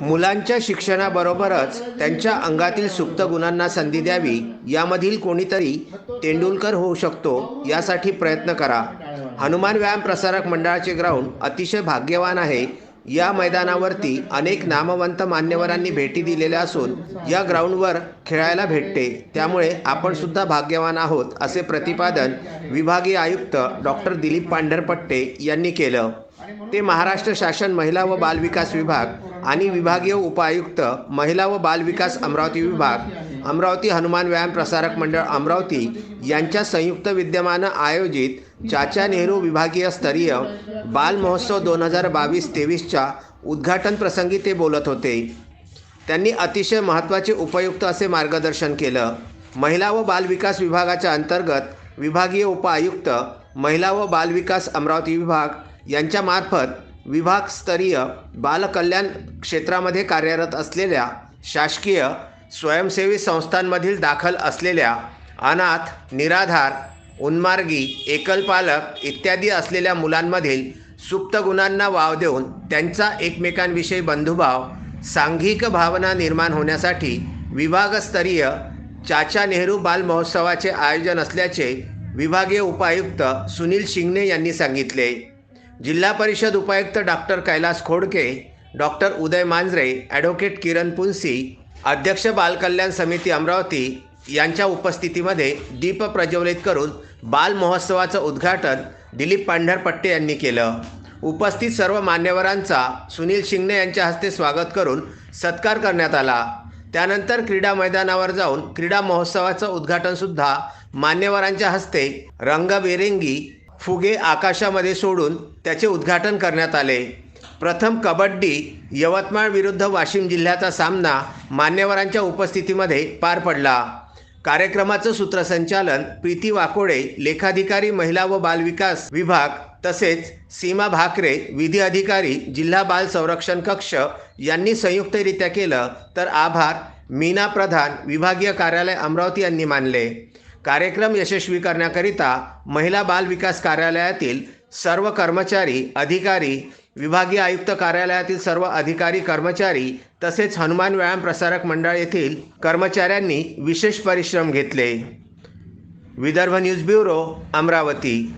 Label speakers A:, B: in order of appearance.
A: मुलांच्या शिक्षणाबरोबरच त्यांच्या अंगातील सुप्त गुणांना संधी द्यावी यामधील कोणीतरी तेंडुलकर होऊ शकतो यासाठी प्रयत्न करा. हनुमान व्यायाम प्रसारक मंडळाचे ग्राउंड अतिशय भाग्यवान आहे. या मैदानावरती अनेक नामवंत मान्यवरांनी भेटी दिलेल्या असून या ग्राउंडवर खेळायला भेटते. त्यामुळे आपण सुद्धा भाग्यवान आहोत असे प्रतिपादन विभागीय आयुक्त डॉक्टर दिलीप पांढरपट्टे यांनी केलं. ते महाराष्ट्र शासन महिला व बालविकास विभाग आणि विभागीय उपायुक्त महिला व बालविकास अमरावती विभाग अमरावती हनुमान व्यायाम प्रसारक मंडळ अमरावती यांच्या संयुक्त विद्यमानं आयोजित चाचा नेहरू विभागीय स्तरीय बाल महोत्सव दोन हजार बावीस तेवीसच्या उद्घाटन प्रसंगी ते बोलत होते. त्यांनी अतिशय महत्त्वाचे उपयुक्त असे मार्गदर्शन केलं. महिला व बालविकास विभागाच्या अंतर्गत विभागीय उपायुक्त महिला व बालविकास अमरावती विभाग यांच्यामार्फत विभागस्तरीय बालकल्याण क्षेत्रामध्ये कार्यरत असलेल्या शासकीय स्वयंसेवी संस्थांमधील दाखल असलेल्या अनाथ निराधार उन्मार्गी एकलपालक इत्यादी असलेल्या मुलांमधील सुप्त गुणांना वाव देऊन त्यांचा एकमेकांविषयी बंधुभाव सांघिक भावना निर्माण होण्यासाठी विभागस्तरीय चाचा नेहरू बाल महोत्सवाचे आयोजन असल्याचे विभागीय उपायुक्त सुनील शिंगणे यांनी सांगितले. जिल्हा परिषद उपायुक्त doctor Kailas Khodke doctor Uday Manjare advocate Kiran Punsi अध्यक्ष बालकल्याण समिती अमरावती यांच्या उपस्थितीमध्ये दीप प्रज्वलित करून बाल महोत्सवाचं उद्घाटन दिलीप पांढरपट्टे यांनी केलं. उपस्थित सर्व मान्यवरांचा सुनील शिंगणे यांच्या हस्ते स्वागत करून सत्कार करण्यात आला. त्यानंतर क्रीडा मैदानावर जाऊन क्रीडा महोत्सवाचं उद्घाटनसुद्धा मान्यवरांच्या हस्ते रंगबेरंगी फुगे आकाशामध्ये सोडून त्याचे उद्घाटन करण्यात आले. प्रथम कबड्डी यवतमाळ विरुद्ध वाशिम जिल्ह्याचा सामना मान्यवरांच्या उपस्थितीमध्ये पार पडला. कार्यक्रमाचं सूत्रसंचालन प्रीती वाकोडे लेखाधिकारी महिला व बालविकास विभाग तसेच सीमा भाकरे विधी अधिकारी जिल्हा बाल संरक्षण कक्ष यांनी संयुक्तरित्या केलं. तर आभार मीना प्रधान विभागीय कार्यालय अमरावती यांनी मानले. कार्यक्रम यशस्वी करण्याकरिता महिला बाल विकास कार्यालयातील सर्व कर्मचारी अधिकारी विभागीय आयुक्त कार्यालयातील सर्व अधिकारी कर्मचारी तसेच हनुमान व्यायाम प्रसारक मंडळ येथील कर्मचाऱ्यांनी विशेष परिश्रम घेतले. Vidarbha news bureau Amravati.